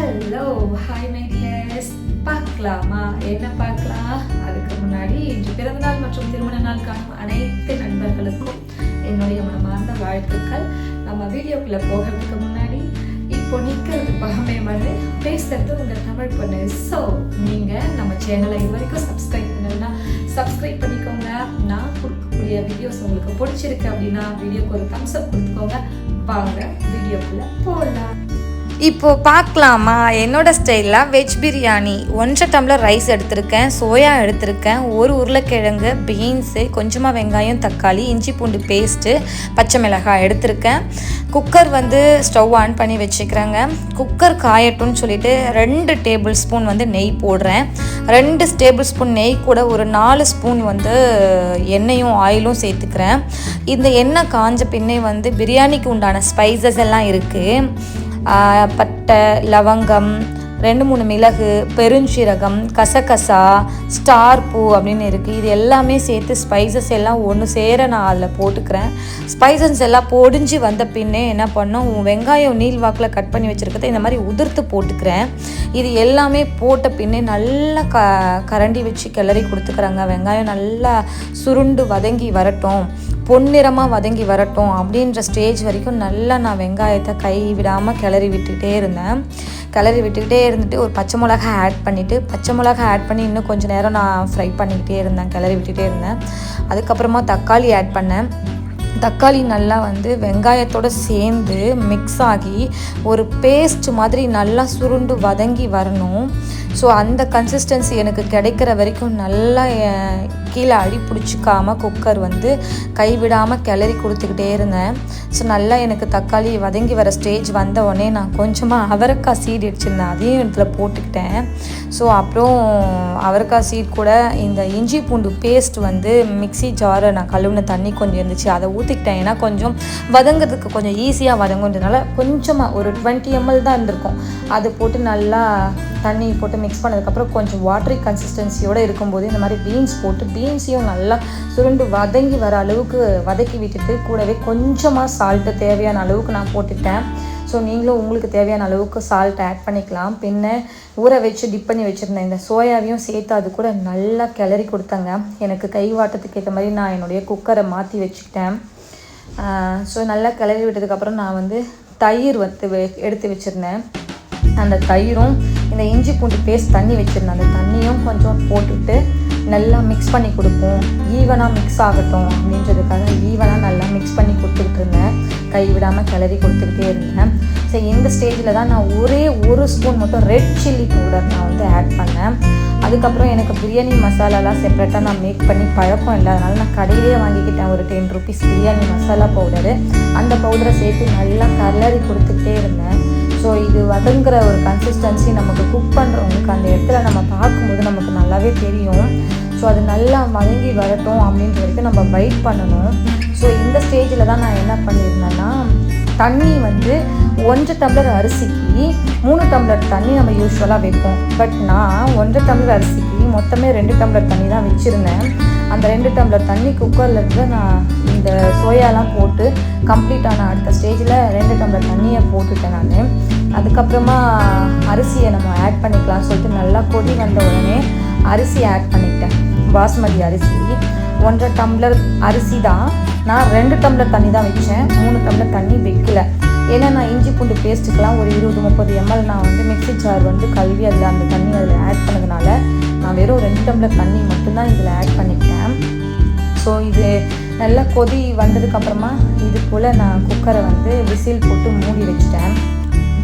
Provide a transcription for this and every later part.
Hello hi my tears பார்க்கலாமா? என்ன பார்க்கலாம்? அதுக்கு முன்னாடி இன்று பிறந்தநாள் மற்றும் திருமண நாள் காணும் அனைத்து நண்பர்களுக்கும் என்னுடைய மனமார்ந்த வாழ்த்துக்கள். நம்ம வீடியோக்குள்ள போகிறதுக்கு முன்னாடி இப்போ நிற்கிறது பகமே வந்து பேசுறது உங்க தமிழ் பொண்ணு. ஸோ நீங்க நம்ம சேனலை இது வரைக்கும் சப்ஸ்கிரைப் பண்ணலன்னா சப்ஸ்கிரைப் பண்ணிக்கோங்க. நான் கொடுக்கக்கூடிய வீடியோஸ் உங்களுக்கு பிடிச்சிருக்கு அப்படின்னா வீடியோக்கு ஒரு தம்ஸ் அப் கொடுத்துக்கோங்க. வாங்க வீடியோக்குள்ள போகலாம். இப்போ பார்க்கலாமா? என்னோட ஸ்டைலில் வெஜ் பிரியாணி ஒன்றரை டம்ளர் ரைஸ் எடுத்திருக்கேன் சோயா எடுத்திருக்கேன் ஒரு உருளைக்கிழங்கு பீன்ஸு கொஞ்சமாக வெங்காயம் தக்காளி இஞ்சி பூண்டு பேஸ்ட்டு பச்சை மிளகாய் எடுத்திருக்கேன். குக்கர் வந்து ஸ்டவ் ஆன் பண்ணி வச்சுக்கிறேங்க. குக்கர் காயட்டும்னு சொல்லிட்டு ரெண்டு டேபிள் ஸ்பூன் வந்து நெய் போடுறேன். ரெண்டு டேபிள் ஸ்பூன் நெய் கூட ஒரு நாலு ஸ்பூன் வந்து எண்ணெயும் ஆயிலும் சேர்த்துக்கிறேன். இந்த எண்ணெய் காஞ்ச பின்னே வந்து பிரியாணிக்கு உண்டான ஸ்பைசஸ் எல்லாம் இருக்குது பட்டை லவங்கம் ரெண்டு மூணு மிளகு பெருஞ்சீரகம் கசகசா ஸ்டார் பூ அப்படின்னு இருக்குது இது எல்லாமே சேர்த்து ஸ்பைசஸ் எல்லாம் ஒன்று சேர நான் அதில் போட்டுக்கிறேன். ஸ்பைசஸ் எல்லாம் பொடிஞ்சு வந்த பின்னே என்ன பண்ணோம்? வெங்காயம் நீள் வாக்கில் கட் பண்ணி வச்சுருக்கத இந்த மாதிரி உதிர்த்து போட்டுக்கிறேன். இது எல்லாமே போட்ட பின்னே நல்லா க கரண்டி வச்சு கிளறி கொடுத்துக்கிறாங்க. வெங்காயம் நல்லா சுருண்டு வதங்கி வரட்டும். பொன்னிறமாக வதங்கி வரட்டும் அப்படின்ற ஸ்டேஜ் வரைக்கும் நல்லா நான் வெங்காயத்தை கை விடாமல் கிளறி விட்டுக்கிட்டே இருந்தேன். கிளறி விட்டுக்கிட்டே இருந்துட்டு ஒரு பச்சை மிளகா ஆட் பண்ணிவிட்டு பச்சை மிளகா ஆட் பண்ணி இன்னும் கொஞ்சம் நேரம் நான் ஃப்ரை பண்ணிக்கிட்டே இருந்தேன் கிளறி விட்டுகிட்டே இருந்தேன். அதுக்கப்புறமா தக்காளி ஆட் பண்ணேன். தக்காளி நல்லா வந்து வெங்காயத்தோடு சேர்ந்து மிக்ஸ் ஆகி ஒரு பேஸ்ட் மாதிரி நல்லா சுருண்டு வதங்கி வரணும். ஸோ அந்த கன்சிஸ்டன்சி எனக்கு கிடைக்கிற வரைக்கும் நல்லா கீழே அடி பிடிச்சிக்காம குக்கர் வந்து கைவிடாமல் கிளறி கொடுத்துக்கிட்டே இருந்தேன். ஸோ நல்லா எனக்கு தக்காளி வதங்கி வர ஸ்டேஜ் வந்த உடனே நான் கொஞ்சமாக அவரைக்காய் சீட் அடிச்சிருந்தேன் அதையும் இதில் போட்டுக்கிட்டேன். ஸோ அப்புறம் அவரைக்காய் சீட் கூட இந்த இஞ்சி பூண்டு பேஸ்ட் வந்து மிக்ஸி ஜாரை நான் கழுவுன தண்ணி கொஞ்சம் இருந்துச்சு. அதை ஊற்றிக்கிட்டேன் ஏன்னா கொஞ்சம் வதங்கிறதுக்கு கொஞ்சம் ஈஸியாக வதங்குன்றதுனால கொஞ்சமாக ஒரு டுவெண்ட்டி எம்எல் தான் இருந்திருக்கும். அது போட்டு நல்லா தண்ணி போட்டு மிக்ஸ் பண்ணதுக்கப்புறம் கொஞ்சம் வாட்டரி கன்சிஸ்டன்சியோடு இருக்கும்போது இந்த மாதிரி பீன்ஸ் போட்டு பீன்ஸையும் நல்லா சுருண்டு வதங்கி வர அளவுக்கு வதக்கி விட்டுட்டு கூடவே கொஞ்சமாக சால்ட்டு தேவையான அளவுக்கு நான் போட்டுட்டேன். ஸோ நீங்களும் உங்களுக்கு தேவையான அளவுக்கு சால்ட் ஆட் பண்ணிக்கலாம். பின்ன ஊற வச்சு டிப் பண்ணி வச்சுருந்தேன் இந்த சோயாவையும் சேர்த்து அது கூட நல்லா கிளறி கொடுத்தாங்க. எனக்கு கை வாட்டத்துக்கு ஏற்ற மாதிரி நான் என்னுடைய குக்கரை மாற்றி வச்சுக்கிட்டேன். ஸோ நல்லா கிளறி விட்டதுக்கப்புறம் நான் வந்து தயிர் வந்து வெ- எடுத்து வச்சுருந்தேன். அந்த தயிரும் இந்த இஞ்சி பூண்டு பேஸ்ட் தண்ணி வச்சுருந்தேன். அந்த தண்ணியும் கொஞ்சம் போட்டுட்டு நல்லா மிக்ஸ் பண்ணி கொடுப்போம். ஈவனாக மிக்ஸ் ஆகட்டும் அப்படின்றதுக்காக ஈவனாக நல்லா மிக்ஸ் பண்ணி கொடுத்துக்கிட்டு இருந்தேன். கை விடாமல் கிளறி கொடுத்துக்கிட்டே இருந்தேன். ஸோ இந்த ஸ்டேஜில் தான் நான் ஒரே ஒரு ஸ்பூன் மட்டும் ரெட் சில்லி பவுடர் நான் வந்து ஆட் பண்ணேன். அதுக்கப்புறம் எனக்கு பிரியாணி மசாலாலாம் செப்பரேட்டாக நான் மேக் பண்ணி பழக்கம் இல்லை. அதனால் நான் கடையிலே வாங்கிக்கிட்டேன். ஒரு ten rupees biryani masala powder அந்த பவுடரை சேர்த்து நல்லா கலரி கொடுத்துக்கிட்டே இருந்தேன். ஸோ இது வதங்குற ஒரு கன்சிஸ்டன்சி நமக்கு குக் பண்ணுறவங்களுக்கு அந்த இடத்துல நம்ம பார்க்கும்போது நமக்கு நல்லாவே தெரியும். ஸோ அது நல்லா வதங்கி வரட்டும் அப்படின்ற வரைக்கும் நம்ம வெயிட் பண்ணணும். ஸோ இந்த ஸ்டேஜில் தான் நான் என்ன பண்ணியிருந்தேன்னா தண்ணி வந்து ஒன்றரை டம்ளர் அரிசிக்கு மூணு டம்ளர் தண்ணி நம்ம யூஸ்வலாக வைப்போம். பட் நான் ஒன்றரை டம்ளர் அரிசிக்கு மொத்தமே ரெண்டு டம்ளர் தண்ணி தான் வச்சுருந்தேன். அந்த ரெண்டு டம்ளர் தண்ணி குக்கரில் இருந்து நான் இந்த சோயாலாம் போட்டு கம்ப்ளீட்டான அடுத்த ஸ்டேஜில் ரெண்டு டம்ளர் தண்ணியை போட்டுட்டேன் நான். அதுக்கப்புறமா அரிசியை நம்ம ஆட் பண்ணிக்கலாம் சொல்லிட்டு நல்லா கொதி வந்த உடனே அரிசி ஆட் பண்ணிட்டேன் பாஸ்மதி அரிசி. ஒன்றரை டம்ளர் அரிசி தான். நான் ரெண்டு டம்ளர் தண்ணி தான் வச்சேன். மூணு டம்ளர் தண்ணி வைக்கல. ஏன்னா நான் இஞ்சி பூண்டு பேஸ்ட்டுக்கெலாம் ஒரு இருபது முப்பது எம்எல் நான் வந்து மிக்ஸி ஜார் வந்து கழுவி அதில் அந்த தண்ணி அதில் ஆட் பண்ணதுனால நான் வெறும் ரெண்டு டம்ளர் தண்ணி மட்டும்தான் இதில் ஆட் பண்ணிக்கிட்டேன். ஸோ இது நல்லா கொதி வந்ததுக்கப்புறமா இது போல் நான் குக்கரை வந்து விசில் போட்டு மூடி வச்சிட்டேன்.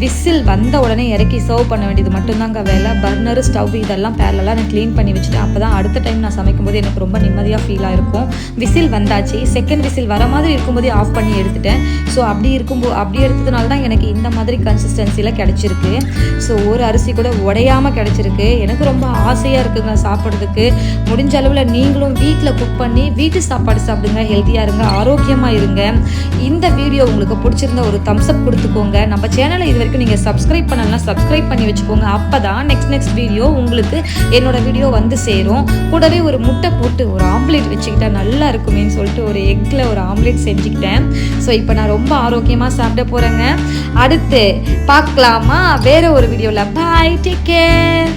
விசில் வந்த உடனே இறக்கி சர்வ் பண்ண வேண்டியது மட்டும்தாங்க வேலை. பர்னர் ஸ்டவ் இதெல்லாம் பேரலாம் நான் க்ளீன் பண்ணி வச்சுட்டு அப்போ தான் அடுத்த டைம் நான் சமைக்கும்போது எனக்கு ரொம்ப நிம்மதியாக ஃபீலாக இருக்கும் விசில் வந்தாச்சு. செகண்ட் விசில் வர மாதிரி இருக்கும்போதே ஆஃப் பண்ணி எடுத்துட்டேன். ஸோ அப்படி இருக்கும்போது அப்படி எடுத்ததுனால தான் எனக்கு இந்த மாதிரி கன்சிஸ்டன்சியில் கிடச்சிருக்கு. ஸோ ஒரு அரிசி கூட உடையாமல் கிடச்சிருக்கு. எனக்கு ரொம்ப ஆசையாக இருக்குங்க சாப்பிட்றதுக்கு. முடிஞ்ச அளவில் நீங்களும் வீட்டில் குக் பண்ணி வீட்டு சாப்பாடு சாப்பிடுங்க. ஹெல்த்தியாக இருங்க ஆரோக்கியமாக இருங்க. இந்த வீடியோ உங்களுக்கு பிடிச்சிருந்த ஒரு தம்ஸ்அப் கொடுத்துக்கோங்க. நம்ம சேனலை இது வரைக்கும் நீங்கள் சப்ஸ்கிரைப் பண்ணலாம் சப்ஸ்கிரைப் பண்ணி வச்சுக்கோங்க. அப்போ தான் நெக்ஸ்ட் நெக்ஸ்ட் வீடியோ உங்களுக்கு என்னோட வீடியோ வந்து சேரும். கூடவே ஒரு முட்டை போட்டு ஒரு ஆம்லேட் வச்சுக்கிட்டா நல்லா இருக்குமேன்னு சொல்லிட்டு ஒரு எக்கில் ஒரு ஆம்லேட் செஞ்சுக்கிட்டேன். ஸோ இப்போ நான் ரொம்ப ஆரோக்கியமாக சாப்பிட போகிறேங்க அடுத்து பார்க்கலாமா? வேற ஒரு வீடியோவில் பாய் டேக் கேர்